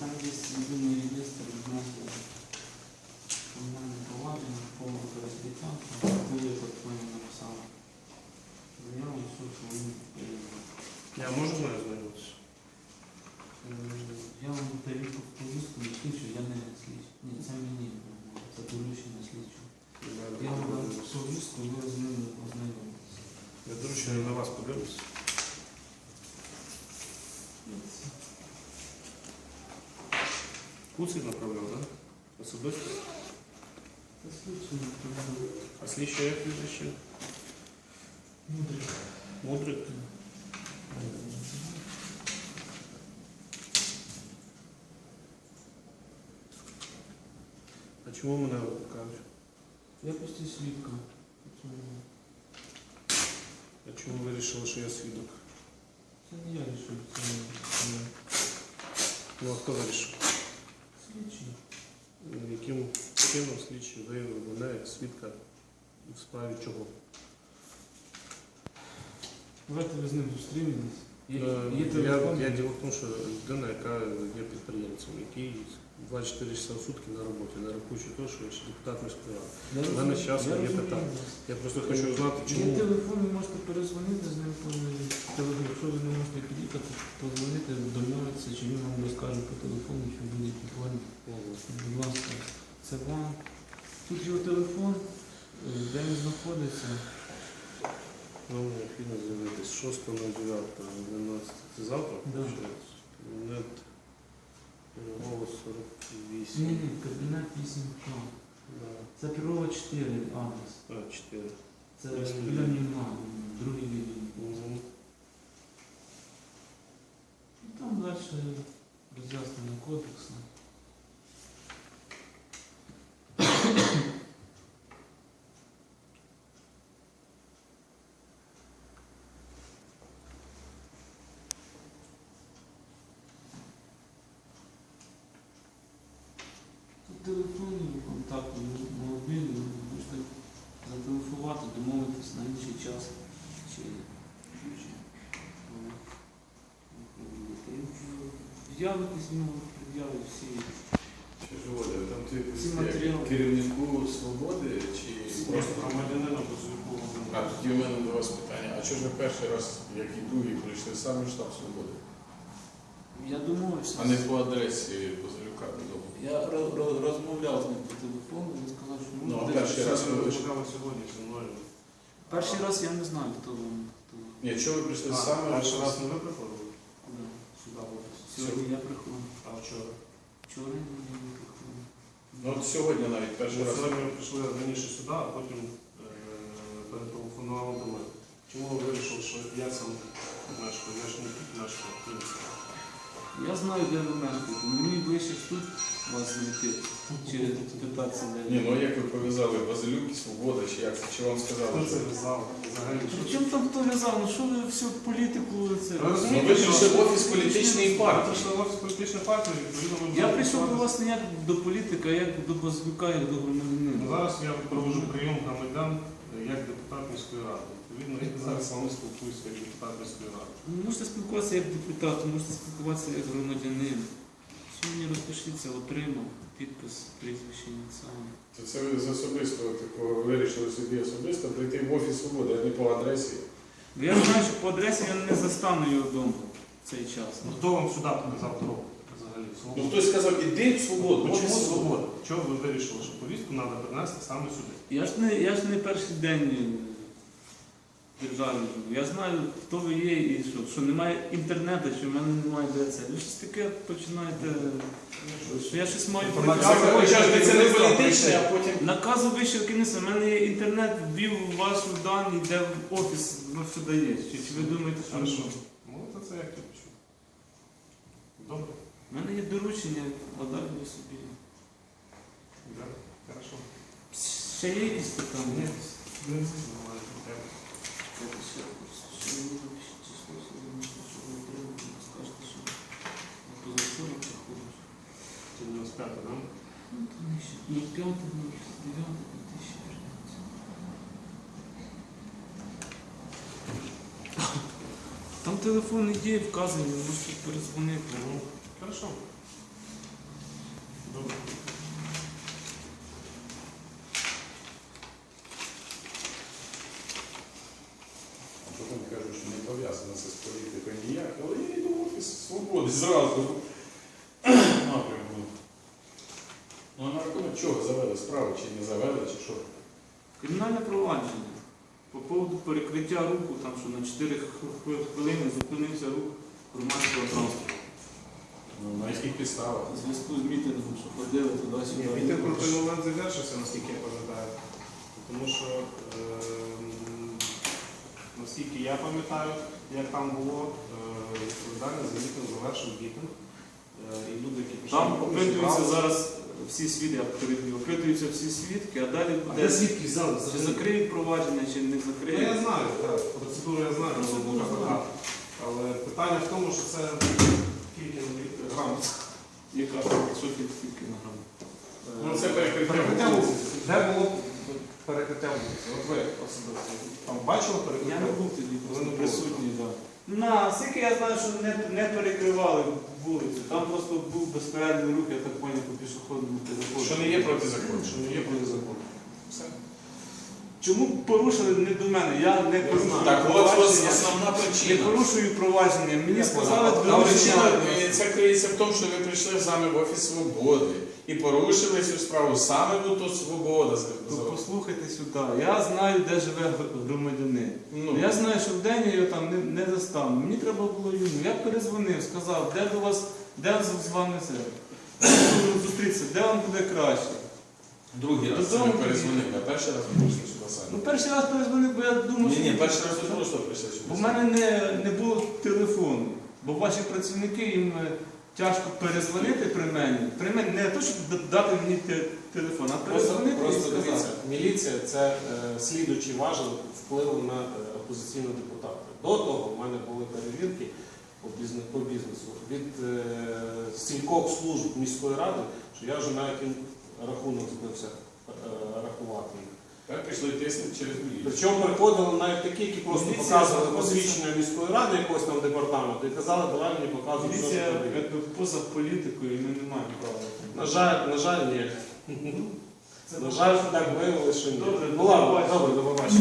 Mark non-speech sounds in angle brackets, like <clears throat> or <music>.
там є єдиний реєстр відносно кримінального провадження по розлітанку, коли я так понял написав. Заяву в суд, вони перевели. Я можу з нею Я вам даю повістку, не слідчу, я не слідчу. Ні, це мені, це доручення слідчу. Я вам повістку, ви з ним ознайомитесь. Я доручення на вас подивлюсь. Куцик направляв, так? Особисто? Це слідчу не проведу. А слідчий як прізвище? Мудрик. Мудрик? А чому мене викликають? Я просто свідка. А чому ви вирішили, що я свідок? Це не я рішив, це це Ну а хто вирішив? Яким чином слідчі виявили мене як свідка в справі чого? Давайте ви з ним зустрінемось. Є, Е, є я, телефон. я діло в тому, що людина, яка є підприємцем, який 24 часа в сутки на роботі, не рахуючи того, що я ще депутат міської ради. В мене розумію, є питання. Я просто хочу знати, Є чому. телефон, ви можете перезвонити з ним, коли телефон. Якщо ви не можете під'їхати, позвонити, домовитися, чи він вам розкаже по телефону, чи в будь-якій. Будь ласка, це вам. Тут його телефон, е, де він знаходиться. Ну, необхідно з'явитись 6.09.12. Це завтра? Да. Нет. Голос 48. Ні, ні, кабінет 8 к Да. Це Пірова 4 адрес. А, 4. Це Ясно. біля Німна, другий відділ. Угу. І там далі роз'яснення кодексу. Телефонні контакти, мобільні, ви можете зателефонувати, домовитись на інший час. Чи, ну, в нього, пред'явить всі. Чи ж там ти як керівнику свободи чи Просто громадянина Бузюку. А тоді в мене до вас питання. А чого ж ви перший раз, як і другий, прийшли саме в штаб свободи, Я домовився. а не по адресі Базилюка додому? Я ро- ро- розмовляв з ним по телефону, він сказав, що Ну, а десь перший раз ви Ви чекали сьогодні зі мною. Перший раз я не знаю, хто він. хто він. Ні, чого ви прийшли А, саме? перший раз не ви приходили? Да. Сюди в офіс. Сьогодні я приходив. А вчора? Вчора я не приходив. Ну от сьогодні навіть перший раз. Сьогодні ми прийшли раніше сюди, а потім е, перетелефонували до мене. Чому ви вирішили, що я сам мешкаю? Я ж не тут мешкаю, в. Я знаю, де ви мешкаєте. Мені ближче ж тут вас знайти. Чи питатися, де Ні, ну а як ви пов'язали Базилюк і Свобода, чи як це? Чи вам сказали, Хто що? це в'язав? Взагалі, що там хто в'язав? Ну що ви всю політику це? Ви Ну ви прийшли в офіс політичної партії. прийшли в офіс політичної партії, відповідно ви Я будете прийшов до вас не як до політика, а як до Базюка, як до Ну. Зараз я проводжу прийом громадян е, як депутат міської ради. Відповідно, я зараз з вами спілкуюся як депутат міської ради. Ну, Можете спілкуватися як депутат, можете спілкуватися як громадянин. Сьогодні розпишіться, отримав підпис, прізвище, ініціали. То це ви з особистого такого вирішили собі особисто прийти в офіс Свободи, а не по адресі. Ну, Я знаю, що по адресі я не застану його вдома в цей час. Ну, хто вам сюди показав дорогу взагалі? Ну хтось сказав, іди в свободу. Ну, чому свобода? Чого ви вирішили, що повістку треба принести саме сюди? Я ж не, я ж не перший день державі. Я знаю, хто ви є і що, що немає інтернету, що в мене немає де це. Ви щось таке починаєте, що я щось маю хоча це не політичне, а потім. Наказу вищого керівництва, в мене є інтернет, ввів вашу дані, де в офіс ну, все дає. Чи, чи ви думаєте, що Хорошо. Ну, то це як я почув. Добре? У мене є доручення, далі ви собі. Да. Хорошо. Ще є якісь питання? Ні, не. Но пятого, девятого, 2015. Там телефон идеи е вказан, может перезвонить. Хорошо. Добре. Зразу. <clears throat> Напрямку. Ну а на рахунок чого завели справу, чи не завели, чи що? Кримінальне провадження. По поводу перекриття руху, там що на 4 хвилини зупинився рух громадського транспорту. Ну, на яких підставах? У зв'язку з мітингом, що ходили Ні, туди-сюди. мітинг про той момент завершився, наскільки я пам'ятаю. Тому що, ем, наскільки я пам'ятаю, як там було, е, відповідальний за мітинг завершив мітинг. Е, І люди, які пішли, Там опитуються зараз всі свідки, я опитуються всі свідки, а далі А буде звідки взяли чи взагалі? закриють провадження, чи не Ну, закриють. я знаю, так, процедуру я знаю, Процедуру процедуру знаю. Але питання в тому, що це кілька грамот. Яка що тільки на грам. Ну це перекриття. Вулиці. Де було перекриття вулиці? От ви особисто там бачили Я перекриття? не був тоді просто присутній, так. Наскільки я знаю, що не, не перекривали вулицю. Там просто був безперервний рух, я так поняв, по пішохідному телефону. Що не є протизаконно. Що не є протизаконно. Все. Чому порушили не до мене? Я не порушую Так от ось провадження. основна Не причина. порушую провадження. Мені сказали понял. А причина е, це криється в тому, що ви прийшли з нами в офіс свободи і порушили цю справу саме в ту свобода. То послухайте сюди. Я знаю, де живе гр- громадянин. Ну, Я знаю, що вдень я його там не, не застану. Мені треба було йому. Я перезвонив, сказав, де до вас, де з з вами це. Зустрітися, де вам буде краще. Другий раз це ви перезвонили, а перший раз ви прийшли сюди самі. Ну, перший раз перезвонив, бо я думав, Ні, що. ні, перший раз ви просто прийшли сюди. Бо в мене не, не було телефону. Бо ваші працівники їм е, тяжко перезвонити при мені. При мені не то, щоб д- дати мені те- телефон, а Просто, перезвонити і просто сказати. дивіться, міліція це е, слідуючий важель впливу на е, опозиційного депутата. До того в мене були перевірки по бізнесу, по бізнесу від е, стількох служб міської ради, що я вже навіть рахунок збився е, рахувати їх. Так пішли тиснути через міліцію. Причому приходили навіть такі, які просто Міліція показували знаходиться- посвідчення міської ради якогось там департаменту і казали, давай мені показуй, що це ти якби поза політикою, і ми не маємо права. На жаль, на жаль, ні. Це На жаль, так виявилося, що ні. Добре, ну до ладно, побачення. добре, до побачення.